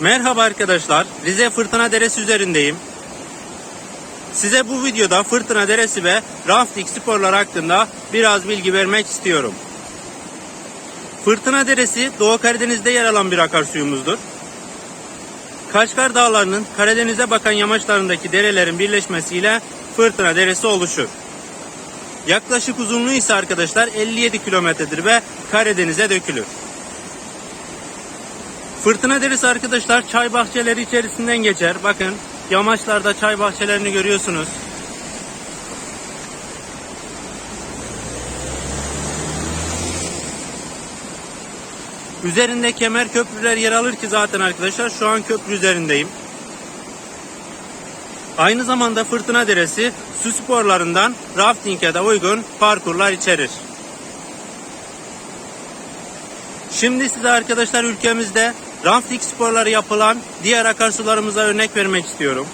Merhaba arkadaşlar. Rize Fırtına Deresi üzerindeyim. Size bu videoda Fırtına Deresi ve rafting sporları hakkında biraz bilgi vermek istiyorum. Fırtına Deresi Doğu Karadeniz'de yer alan bir akarsuyumuzdur. Kaçkar Dağları'nın Karadeniz'e bakan yamaçlarındaki derelerin birleşmesiyle Fırtına Deresi oluşur. Yaklaşık uzunluğu ise arkadaşlar 57 kilometredir ve Karadeniz'e dökülür. Fırtına derisi arkadaşlar çay bahçeleri içerisinden geçer. Bakın yamaçlarda çay bahçelerini görüyorsunuz. Üzerinde kemer köprüler yer alır ki zaten arkadaşlar şu an köprü üzerindeyim. Aynı zamanda Fırtına Deresi su sporlarından rafting'e de uygun parkurlar içerir. Şimdi size arkadaşlar ülkemizde rafting sporları yapılan diğer akarsularımıza örnek vermek istiyorum.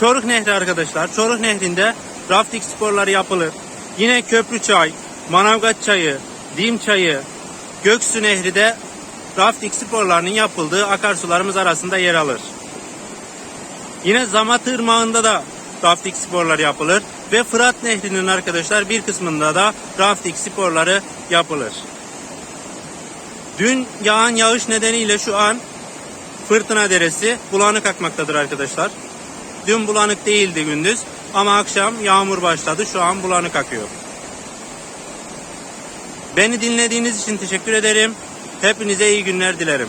Çoruk Nehri arkadaşlar. Çoruk Nehri'nde rafting sporları yapılır. Yine Köprüçay, Manavgat Çayı, Dim Çayı, Göksu Nehri de rafting sporlarının yapıldığı akarsularımız arasında yer alır. Yine Zamat Irmağı'nda da rafting sporları yapılır ve Fırat Nehri'nin arkadaşlar bir kısmında da rafting sporları yapılır. Dün yağan yağış nedeniyle şu an Fırtına Deresi bulanık akmaktadır arkadaşlar. Dün bulanık değildi gündüz ama akşam yağmur başladı. Şu an bulanık akıyor. Beni dinlediğiniz için teşekkür ederim. Hepinize iyi günler dilerim.